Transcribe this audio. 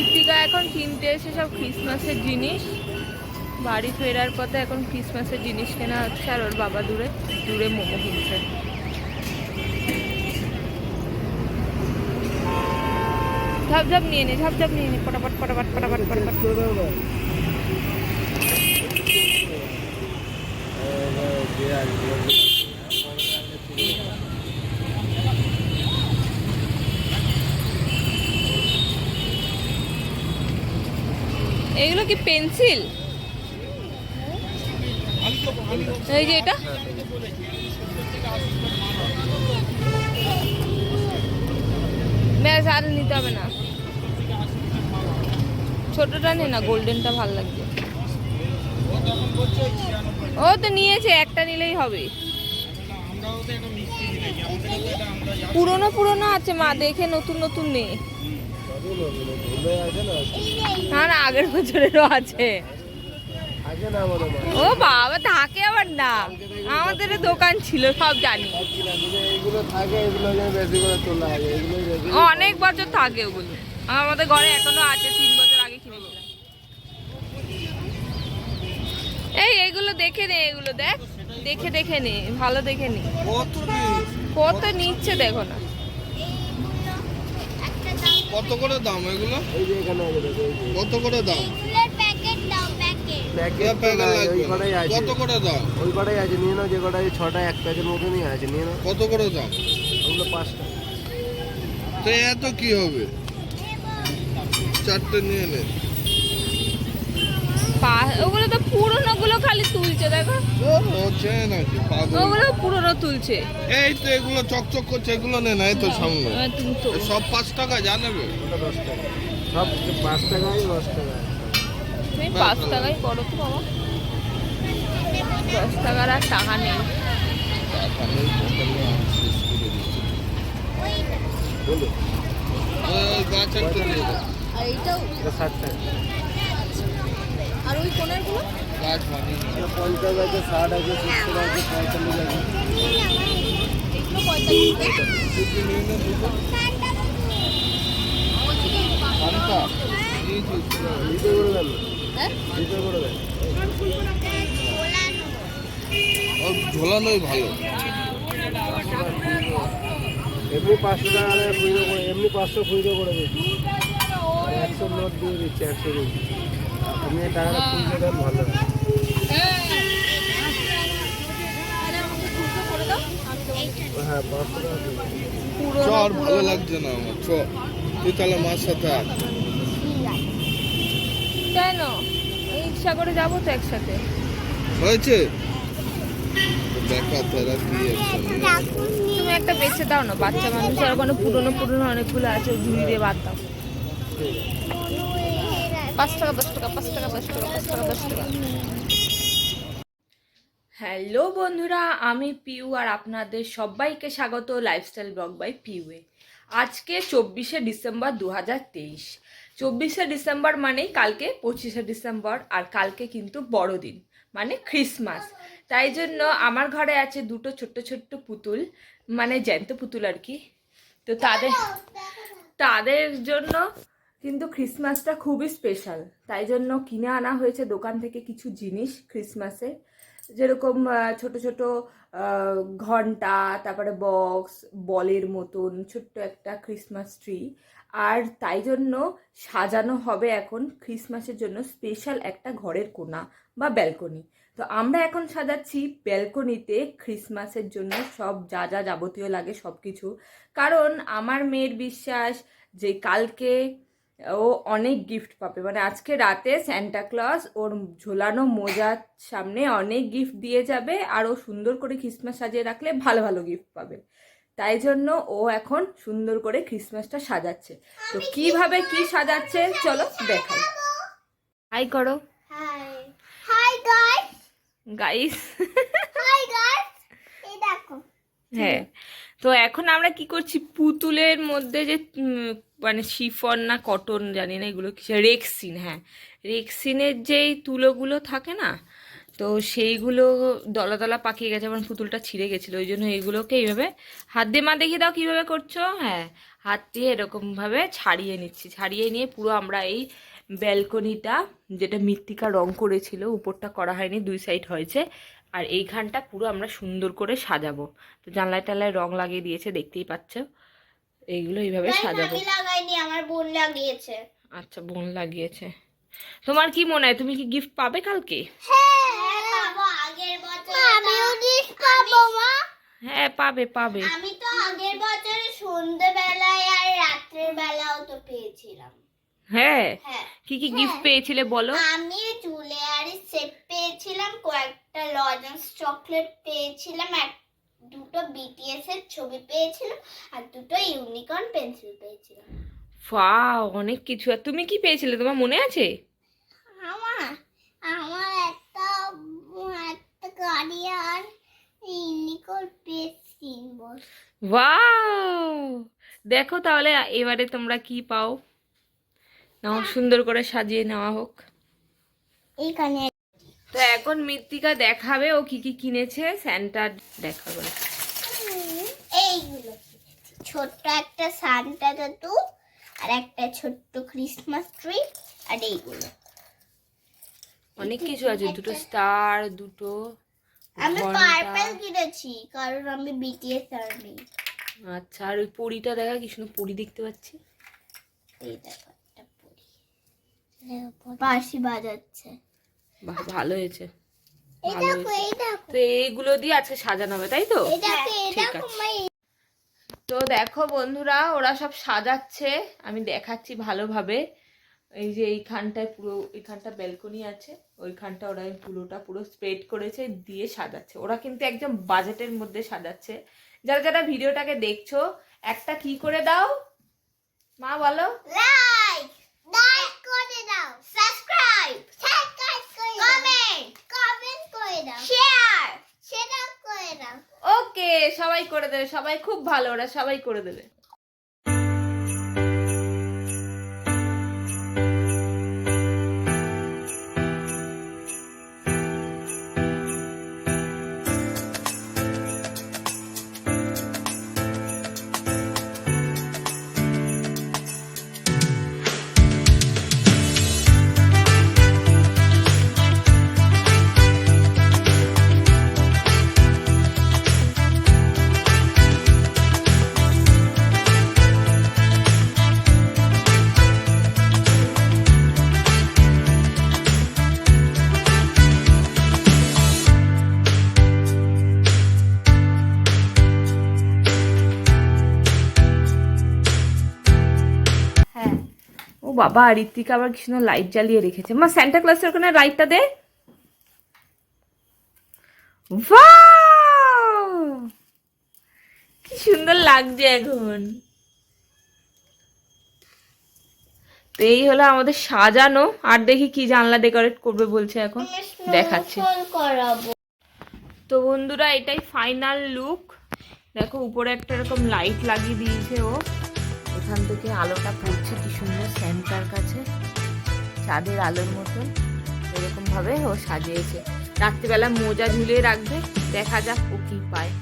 ঋতিকা এখন কিনতে এসে সব ক্রিসমাসের জিনিস। বাড়ি ফেরার পথে এখন ক্রিসমাসের জিনিস কেনা হচ্ছে আর ওর বাবা দূরে দূরে মোমো কিনছে। ঝাপ ঝাপ নিয়ে নে, ঝাপ নিয়ে নে, পটাপট পটাপট পটাপট পটাপট। এগুলো কি পেন্সিল? এই যে এটা? ব্যাস, আর নিতে হবে না। ছোটটা নে না, গোল্ডেনটা ভালো লাগছে ও তো নিয়েছে, একটা নিলেই হবে। পুরনো পুরনো আছে মা, দেখে নতুন নতুন নেই না? না আগের বছরেরও আছে। মনে ও বাবা থাকে আবার না। আমাদের দোকান ছিল সব জানি। অনেক বছর থাকে ওগুলো। আমাদের ঘরে এখনও আছে তিন বছর আগে কিনেছিলাম। এই এইগুলো দেখে নে এগুলো দেখ। দেখে দেখে নে ভালো দেখে নে। কত নিচ্ছে দেখো না। কত করে দাম এগুলো? এই যে এখানে আছে দেখো, এই যে। কত করে দাম? কত করে দাম? ওই কটাই আছে নিয়ে নাও যে কটাই ছটা এক প্যাকের মতনই আছে নিয়ে নাও। কত করে দাম? ওগুলো পাঁচটা। তো এত কি হবে? চারটে নিয়ে নে। পা- ওগুলো তো পুরনো গুলো খালি তুলছে দেখো। ও, হচ্ছে নাকি পাগল। ওগুলো পুরনো তুলছে। এই তো এগুলো চকচক করছে এগুলো নে না এই তো সামনে। সব পাঁচ টাকা টাকা সব পাঁচ টাকায় দশ টাকা। তুমি পাঁচ টাকাই করো তো বাবা। দশ টাকার আর টাকা নেই। এইটাও ষাট টাকা। আর ওই আছে ষাট আছে সত্তর আছে পঁয়তাল্লিশ আছে এগুলো ঝোলানোই ভালো এমনি পাঁচশো টাকা করে এমনি পাঁচশো খুচরো করে দিচ্ছি। একশো নোট দিয়ে দিচ্ছি, একশো দিচ্ছি ভালো হয়। পাঁচশো টাকা দিয়ে দেন। চ পুরনো আর ভালো লাগছে না আমার চ তুই তাহলে মার সাথে কেন? ইচ্ছা করে যাব তো একসাথে। হয়েছে? দেখা তোরা তুমি একটা বেছে দাও না বাচ্চা মানুষ আর ওখানে পুরনো পুরনো অনেকগুলো আছে ঝুড়ি দিয়ে বাদ দাও। হ্যালো বন্ধুরা, আমি পিউ আর আপনাদের সবাইকে স্বাগত লাইফস্টাইল ব্লগ বাই পিউয়ে আজকে চব্বিশে ডিসেম্বর দু হাজার তেইশ। চব্বিশে ডিসেম্বর মানেই কালকে পঁচিশে ডিসেম্বর, আর কালকে কিন্তু বড়দিন মানে ক্রিসমাস তাই জন্য আমার ঘরে আছে দুটো ছোট্ট ছোট্ট পুতুল মানে জ্যান্ত পুতুল আর কি। তো তাদের তাদের জন্য কিন্তু ক্রিসমাসটা খুবই স্পেশাল তাই জন্য কিনে আনা হয়েছে দোকান থেকে কিছু জিনিস ক্রিসমাসে যেরকম ছোট ছোট ঘণ্টা, তারপরে বক্স বলের মতন ছোট্ট একটা ক্রিসমাস ট্রি আর তাই জন্য সাজানো হবে এখন ক্রিসমাসের জন্য স্পেশাল একটা ঘরের কোণা বা ব্যালকনি তো আমরা এখন সাজাচ্ছি ব্যালকনিতে ক্রিসমাসের জন্য সব যা যা যাবতীয় লাগে সব কিছু কারণ আমার মেয়ের বিশ্বাস যে কালকে ও অনেক গিফট পাবে। মানে আজকে রাতে স্যান্টা ক্লজ ওর ঝোলানো মোজার সামনে অনেক গিফট দিয়ে যাবে আর ও সুন্দর করে ক্রিসমাস সাজিয়ে রাখলে ভালো ভালো গিফট পাবে। তাই জন্য ও এখন সুন্দর করে ক্রিসমাসটা সাজাচ্ছে। তো কীভাবে কি সাজাচ্ছে চলো দেখাই। হাই করো। Hi hi guys guys hi guys এই দেখো। হ্যাঁ। তো এখন আমরা কি করছি? পুতুলের মধ্যে যে মানে শিফন না কটন জানি না এগুলো কিসে রেক্সিন হ্যাঁ। রেক্সিনের যেই তুলোগুলো থাকে না, তো তো সেইগুলো দলা দলা পাকিয়ে গেছে, আমার পুতুলটা ছিঁড়ে গেছিল, ওই জন্য এইগুলোকে এইভাবে হাত দিয়ে, মা দেখিয়ে দাও কীভাবে করছ? হ্যাঁ হাত দিয়ে এরকমভাবে ছাড়িয়ে নিচ্ছি, ছাড়িয়ে নিয়ে পুরো আমরা এই ব্যালকনিটা, যেটা মৃত্তিকা রং করেছিল, উপরটা করা হয়নি, দুই সাইড হয়েছে আর এইখানটা পুরো আমরা সুন্দর করে সাজাবো। তো জানলায় টালায় রং লাগিয়ে দিয়েছে দেখতেই পাচ্ছ। এইগুলো এইভাবে সাজাবো। লাগাইনি আমার বোন লাগিয়েছে। আচ্ছা বোন লাগিয়েছে। তোমার কি মনে হয় তুমি কি গিফট পাবে কালকে? হ্যাঁ পাবো। আগের বছর আমিও গিফট পাবো মা। হ্যাঁ পাবে পাবে। আমি তো আগের বছর সন্ধ্যেবেলায় আর রাত্রের বেলাও তো পেয়েছিলাম। হ্যাঁ হ্যাঁ। কি কি গিফট পেয়েছিলে বলো? আমি জুয়েলারি সেট পেয়েছিলাম কয়েকটা লজেন্স চকলেট পেয়েছিলাম এক দুটো বিটিএস এর ছবি পেয়েছিলাম আর দুটো ইউনিকর্ন পেন্সিল পেয়েছিলাম। ওয়াও অনেক কিছু। আর তুমি কি পেয়েছিলে? তোমার মনে আছে? আমার আমার একটা একটা গাড়ি আর ইউনিকর্ন ওয়াও দেখো তাহলে এবারে তোমরা কি পাও? নাও সুন্দর করে সাজিয়ে নেওয়া হোক। এইখানে তো এখন মৃত্তিকা দেখাবে ও কি কি কিনেছে স্যান্টা দেখাবে। এইগুলো ছোট্ট একটা সান্টা দাদু আর একটা ছোট্ট ক্রিসমাস ট্রি আর এইগুলো। অনেক কিছু আছে দুটো স্টার দুটো আমি। পার্পল কিনেছি কারণ আমি বিটিএস আর্মি আচ্ছা আর ওই পরিটা দেখা কি সুন্দর পরি দেখতে পাচ্ছি? এই দেখো। বাঁশি বাজাচ্ছে। বাহ ভালো হয়েছে। তো এইগুলো দিয়ে আজকে সাজানো হবে তাই তো? দেখো ঠিক আছে। তো দেখো বন্ধুরা ওরা সব সাজাচ্ছে। আমি দেখাচ্ছি ভালোভাবে। এই যে এইখানটায় পুরো এইখানটা ব্যালকনি আছে। ওইখানটা ওরা পুরোটা পুরো স্প্রেড করেছে দিয়ে সাজাচ্ছে। ওরা কিন্তু একদম বাজেটের মধ্যে সাজাচ্ছে। যারা যারা ভিডিওটাকে দেখছ একটা কি করে দাও? মা বলো। লাইক লাইক করে দাও সাবস্ক্রাইব সাবস্ক্রাইব করে দাও কমেন্ট কমেন্ট করে দাও শেয়ার শেয়ার করে দাও ওকে সবাই করে দেবে সবাই খুব ভালো ওরা সবাই করে দেবে। বাবা ঋত্বিকা আবার কি সুন্দর লাইট জ্বালিয়ে রেখেছে। মা স্যান্টা ক্লাসের ওখানে লাইটটা দে! কি সুন্দর লাগছে এখন। তো এই হলো আমাদের সাজানো। আর দেখি কি জানলা ডেকোরেট করবে বলছে এখন। দেখাচ্ছে। তো বন্ধুরা এটাই ফাইনাল লুক দেখো উপরে একটা এরকম লাইট লাগিয়ে দিয়েছে ও। এখান থেকে আলোটা পড়ছে কি সুন্দর স্যান্টার কাছে। চাঁদের আলোর মতন এরকমভাবে ও সাজিয়েছে। রাত্রিবেলা মোজা ঝুলিয়ে রাখবে। দেখা যাক ও কী পায়।